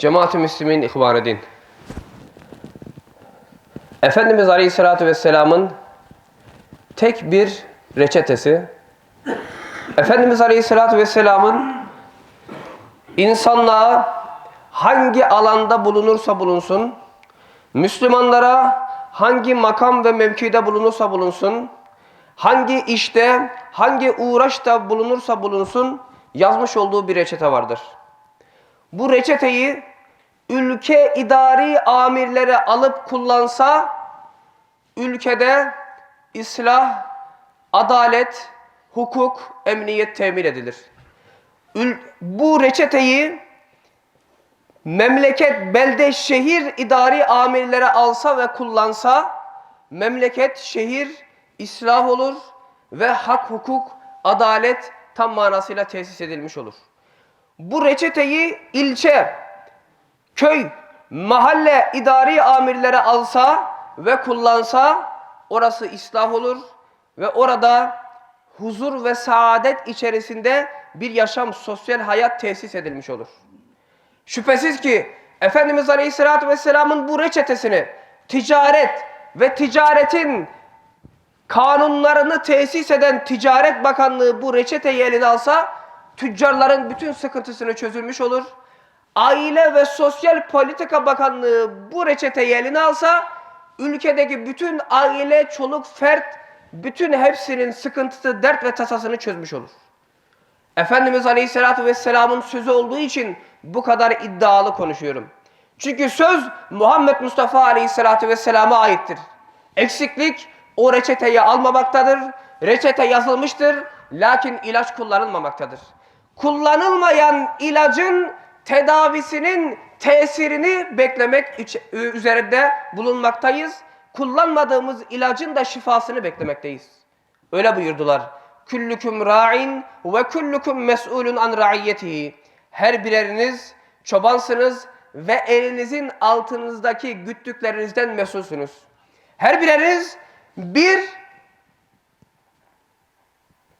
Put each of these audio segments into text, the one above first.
Cemaat-i Müslümin ihvan din. Efendimiz Aleyhisselatü Vesselam'ın tek bir reçetesi, Efendimiz Aleyhisselatü Vesselam'ın insanlığa hangi alanda bulunursa bulunsun, Müslümanlara hangi makam ve mevkide bulunursa bulunsun, hangi işte, hangi uğraşta bulunursa bulunsun yazmış olduğu bir reçete vardır. Bu reçeteyi ülke idari amirleri alıp kullansa ülkede islah, adalet, hukuk, emniyet temin edilir. Bu reçeteyi memleket, belde, şehir idari amirleri alsa ve kullansa memleket, şehir islah olur ve hak, hukuk, adalet tam manasıyla tesis edilmiş olur. Bu reçeteyi ilçe, köy, mahalle idari amirleri alsa ve kullansa orası ıslah olur ve orada huzur ve saadet içerisinde bir yaşam, sosyal hayat tesis edilmiş olur. Şüphesiz ki Efendimiz Aleyhisselatü Vesselam'ın bu reçetesini ticaret ve ticaretin kanunlarını tesis eden Ticaret Bakanlığı bu reçeteyi eline alsa tüccarların bütün sıkıntısını çözülmüş olur. Aile ve Sosyal Politika Bakanlığı bu reçeteyi eline alsa ülkedeki bütün aile, çoluk, fert bütün hepsinin sıkıntısı, dert ve tasasını çözmüş olur. Efendimiz Aleyhisselatü Vesselam'ın sözü olduğu için bu kadar iddialı konuşuyorum. Çünkü söz Muhammed Mustafa Aleyhisselatü Vesselam'a aittir. Eksiklik o reçeteyi almamaktadır. Reçete yazılmıştır lakin ilaç kullanılmamaktadır. Kullanılmayan ilacın tedavisinin tesirini beklemek üzerinde bulunmaktayız. Kullanmadığımız ilacın da şifasını beklemekteyiz. Öyle buyurdular. Küllüküm ra'in ve küllüküm mes'ulun an ra'iyyetihi. Her bireriniz çobansınız ve elinizin altınızdaki güttüklerinizden mesulsünüz. Her bireriniz bir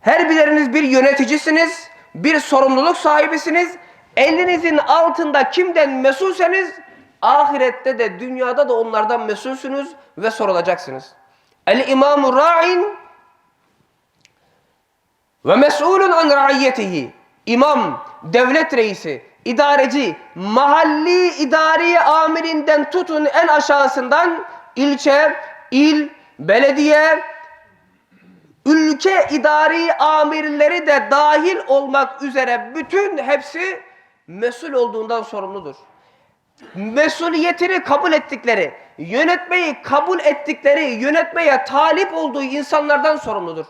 her bireriniz bir yöneticisiniz, bir sorumluluk sahibisiniz. Elinizin altında kimden mesulseniz ahirette de dünyada da onlardan mesulsünüz ve sorulacaksınız. El imamu ra'in ve mes'ulun an ra'iyyetihi. İmam, devlet reisi, idareci, mahalli idari amirinden tutun en aşağısından ilçe, il, belediye, ülke idari amirleri de dahil olmak üzere bütün hepsi mesul olduğundan sorumludur. Mesuliyetini kabul ettikleri, yönetmeyi kabul ettikleri, yönetmeye talip olduğu insanlardan sorumludur.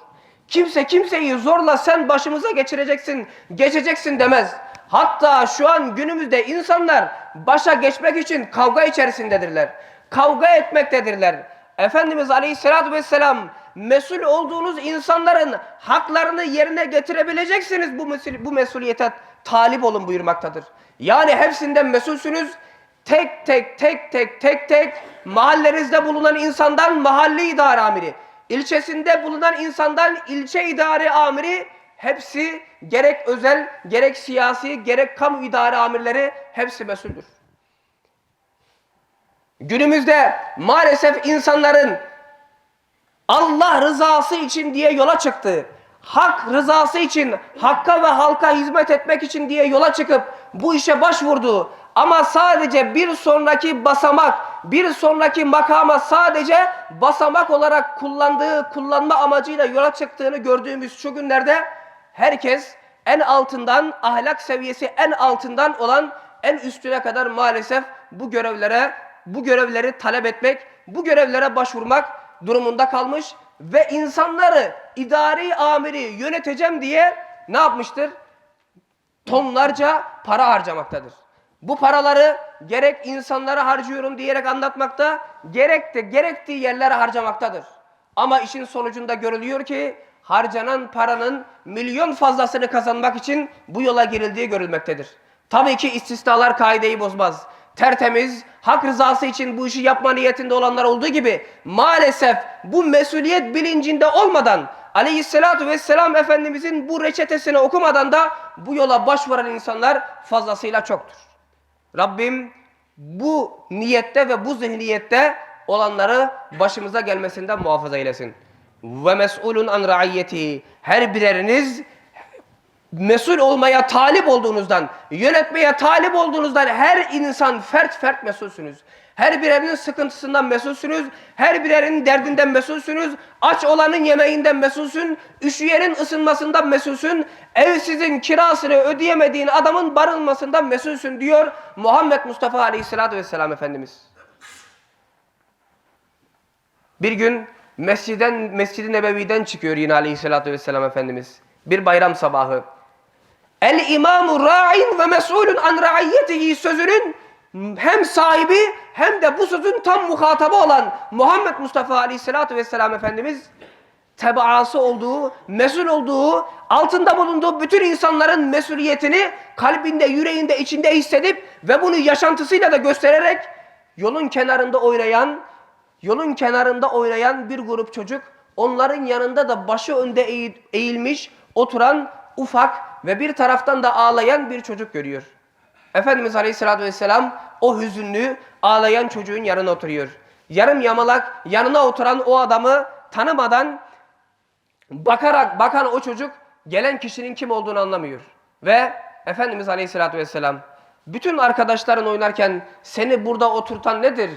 Kimse kimseyi zorla sen başımıza geçireceksin, geçeceksin demez. Hatta şu an günümüzde insanlar başa geçmek için kavga içerisindedirler. Kavga etmektedirler. Efendimiz Aleyhisselatü Vesselam mesul olduğunuz insanların haklarını yerine getirebileceksiniz bu, mesul, bu mesuliyete talip olun buyurmaktadır. Yani hepsinden mesulsünüz. Tek tek tek tek tek tek mahallenizde bulunan insandan mahalli idare amiri, ilçesinde bulunan insandan ilçe idare amiri hepsi gerek özel, gerek siyasi, gerek kamu idare amirleri hepsi mesuldür. Günümüzde maalesef insanların Allah rızası için diye yola çıktı. Hak rızası için, hakka ve halka hizmet etmek için diye yola çıkıp bu işe başvurdu. Ama sadece bir sonraki basamak, bir sonraki makama sadece basamak olarak kullandığı, kullanma amacıyla yola çıktığını gördüğümüz şu günlerde herkes en altından, ahlak seviyesi en altından olan en üstüne kadar maalesef bu görevlere, bu görevleri talep etmek, bu görevlere başvurmak durumunda kalmış ve insanları idari amiri yöneteceğim diye ne yapmıştır? Tonlarca para harcamaktadır. Bu paraları gerek insanlara harcıyorum diyerek anlatmakta, gerek de gerektiği yerlere harcamaktadır. Ama işin sonucunda görülüyor ki harcanan paranın milyon fazlasını kazanmak için bu yola girildiği görülmektedir. Tabii ki istisnalar kaideyi bozmaz. Tertemiz, hak rızası için bu işi yapma niyetinde olanlar olduğu gibi maalesef bu mesuliyet bilincinde olmadan Aleyhisselatü Vesselam Efendimizin bu reçetesini okumadan da bu yola başvuran insanlar fazlasıyla çoktur. Rabbim bu niyette ve bu zihniyette olanları başımıza gelmesinden muhafaza eylesin. Ve mes'ulun an ra'iyyeti. Her bireriniz mesul olmaya talip olduğunuzdan, yönetmeye talip olduğunuzdan her insan fert fert mesulsünüz. Her birerinin sıkıntısından mesulsünüz. Her birerinin derdinden mesulsünüz. Aç olanın yemeğinden mesulsün. Üşüyenin ısınmasından mesulsün. Evsizin kirasını ödeyemediğin adamın barınmasından mesulsün diyor Muhammed Mustafa Aleyhisselatü Vesselam Efendimiz. Bir gün mesciden, Mescid-i Nebevi'den çıkıyor yine Aleyhisselatü Vesselam Efendimiz. Bir bayram sabahı. El imamu ra'in ve mes'ulun an ra'iyyetihi sözünün hem sahibi hem de bu sözün tam muhatabı olan Muhammed Mustafa Aleyhisselatü Vesselam Efendimiz tebaası olduğu, mesul olduğu, altında bulunduğu bütün insanların mesuliyetini kalbinde, yüreğinde, içinde hissedip ve bunu yaşantısıyla da göstererek yolun kenarında oynayan, yolun kenarında oynayan bir grup çocuk, onların yanında da başı önde eğ- eğilmiş, oturan ufak ve bir taraftan da ağlayan bir çocuk görüyor. Efendimiz Aleyhisselatü Vesselam o hüzünlü ağlayan çocuğun yanına oturuyor. Yarım yamalak yanına oturan o adamı tanımadan bakarak bakan o çocuk gelen kişinin kim olduğunu anlamıyor. Ve Efendimiz Aleyhisselatü Vesselam bütün arkadaşların oynarken seni burada oturtan nedir?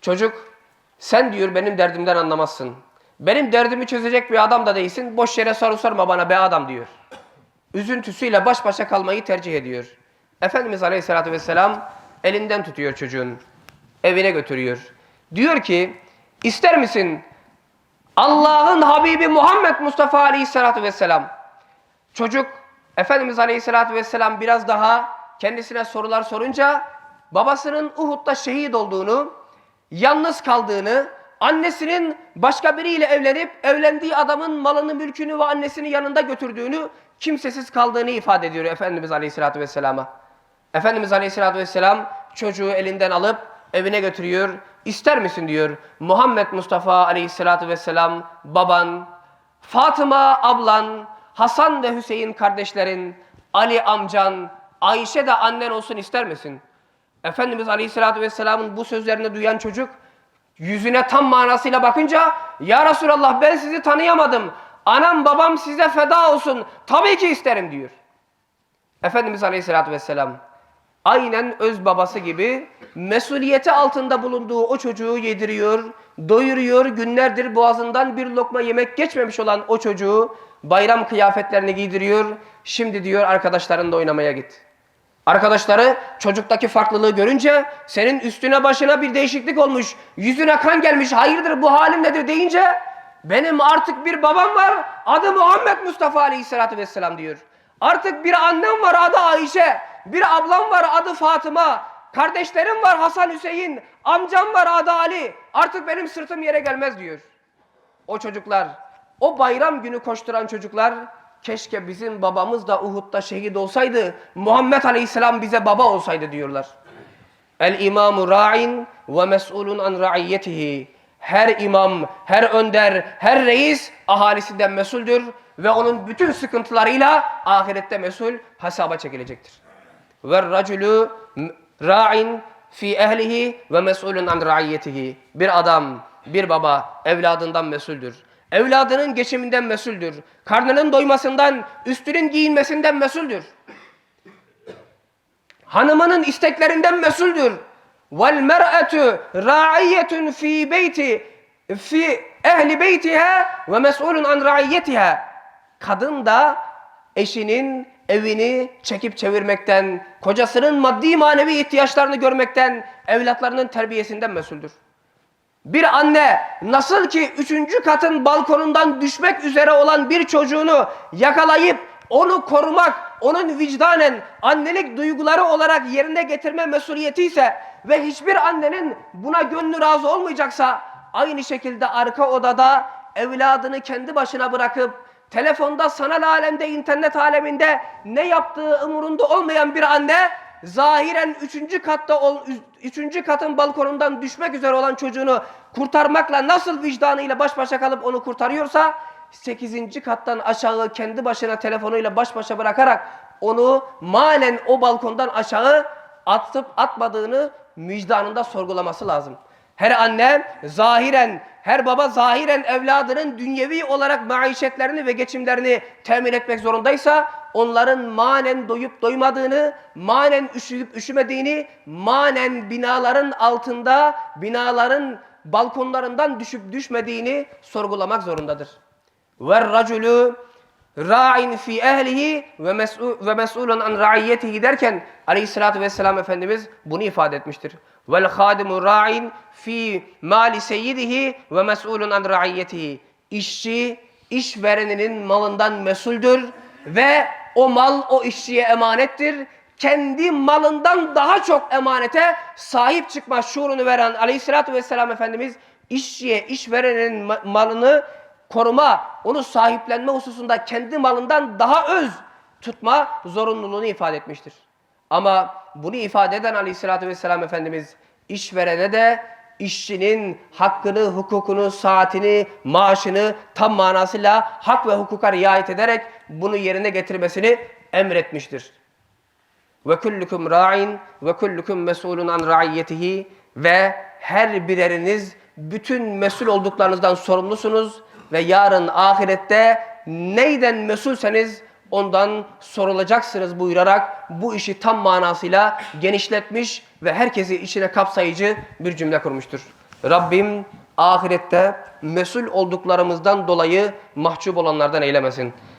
Çocuk sen diyor benim derdimden anlamazsın. Benim derdimi çözecek bir adam da değilsin. Boş yere soru sorma bana be adam diyor. Üzüntüsüyle baş başa kalmayı tercih ediyor. Efendimiz Aleyhisselatü Vesselam elinden tutuyor çocuğun. Evine götürüyor. Diyor ki ister misin Allah'ın Habibi Muhammed Mustafa Aleyhisselatü Vesselam. Çocuk Efendimiz Aleyhisselatü Vesselam biraz daha kendisine sorular sorunca babasının Uhud'da şehit olduğunu, yalnız kaldığını, annesinin başka biriyle evlenip evlendiği adamın malını, mülkünü ve annesini yanında götürdüğünü, kimsesiz kaldığını ifade ediyor Efendimiz Aleyhisselatü Vesselam'a. Efendimiz Aleyhisselatü Vesselam çocuğu elinden alıp evine götürüyor. İster misin diyor Muhammed Mustafa Aleyhisselatü Vesselam baban, Fatıma ablan, Hasan ve Hüseyin kardeşlerin, Ali amcan, Ayşe de annen olsun ister misin? Efendimiz Aleyhisselatü Vesselam'ın bu sözlerini duyan çocuk yüzüne tam manasıyla bakınca Ya Resulallah ben sizi tanıyamadım. Anam babam size feda olsun. Tabii ki isterim diyor. Efendimiz Aleyhisselatü Vesselam aynen öz babası gibi mesuliyeti altında bulunduğu o çocuğu yediriyor, doyuruyor, günlerdir boğazından bir lokma yemek geçmemiş olan o çocuğu bayram kıyafetlerini giydiriyor. Şimdi diyor arkadaşlarınla oynamaya git. Arkadaşları çocuktaki farklılığı görünce senin üstüne başına bir değişiklik olmuş, yüzüne kan gelmiş, hayırdır bu halin nedir deyince benim artık bir babam var, adı Muhammed Mustafa Aleyhisselatü Vesselam diyor. Artık bir annem var adı Ayşe, bir ablam var adı Fatıma, kardeşlerim var Hasan Hüseyin, amcam var adı Ali. Artık benim sırtım yere gelmez diyor. O çocuklar, o bayram günü koşturan çocuklar, keşke bizim babamız da Uhud'da şehit olsaydı, Muhammed Aleyhisselam bize baba olsaydı diyorlar. El imamu ra'in ve mes'ulun an ra'iyyetihi. Her imam, her önder, her reis ahalisinden mesuldür ve onun bütün sıkıntılarıyla ahirette mesul hesaba çekilecektir. Ve raculu ra'in fi ehlihi ve mes'ulun an ra'iyyetihi. Bir adam, bir baba evladından mesuldür. Evladının geçiminden mesuldür. Karnının doymasından, üstünün giyinmesinden mesuldür hanımının isteklerinden mesuldür. Vel mer'etu ra'iyetun fi beyti fi ehli beytiha ve mes'ulun an ra'iyyetiha. Kadın da eşinin evini çekip çevirmekten, kocasının maddi manevi ihtiyaçlarını görmekten, evlatlarının terbiyesinden mesuldür. Bir anne nasıl ki üçüncü katın balkonundan düşmek üzere olan bir çocuğunu yakalayıp onu korumak, onun vicdanen annelik duyguları olarak yerine getirme mesuliyeti ise ve hiçbir annenin buna gönlü razı olmayacaksa aynı şekilde arka odada evladını kendi başına bırakıp telefonda sanal alemde, internet aleminde ne yaptığı umurunda olmayan bir anne zahiren üçüncü katta ol, üçüncü katın balkonundan düşmek üzere olan çocuğunu kurtarmakla nasıl vicdanıyla baş başa kalıp onu kurtarıyorsa sekizinci kattan aşağı kendi başına telefonuyla baş başa bırakarak onu manen o balkondan aşağı atıp atmadığını vicdanında sorgulaması lazım. Her anne zahiren, her baba zahiren evladının dünyevi olarak maişetlerini ve geçimlerini temin etmek zorundaysa onların manen doyup doymadığını, manen üşüyüp üşümediğini, manen binaların altında, binaların balkonlarından düşüp düşmediğini sorgulamak zorundadır. Ve raculu ra'in fi ehlihi ve mes'u ve mes'ulun an ra'iyetihi derken Aleyhissalatu vesselam Efendimiz bunu ifade etmiştir. Vel hadimu ra'in fi mali seyyidihi ve mes'ulun an ra'iyetihi. İşçi işvereninin malından mesuldür ve o mal o işçiye emanettir. Kendi malından daha çok emanete sahip çıkma şuurunu veren Aleyhissalatu vesselam Efendimiz işçiye işverenin ma- malını koruma, onu sahiplenme hususunda kendi malından daha öz tutma zorunluluğunu ifade etmiştir. Ama bunu ifade eden aleyhissalatü vesselam Efendimiz işverene de işçinin hakkını, hukukunu, saatini, maaşını tam manasıyla hak ve hukuka riayet ederek bunu yerine getirmesini emretmiştir. Ve kullukum ra'in ve kullukum mesulun an ra'iyetihi ve her bireriniz bütün mesul olduklarınızdan sorumlusunuz ve yarın ahirette neyden mesulseniz ondan sorulacaksınız buyurarak bu işi tam manasıyla genişletmiş ve herkesi içine kapsayıcı bir cümle kurmuştur. Rabbim ahirette mesul olduklarımızdan dolayı mahcup olanlardan eylemesin.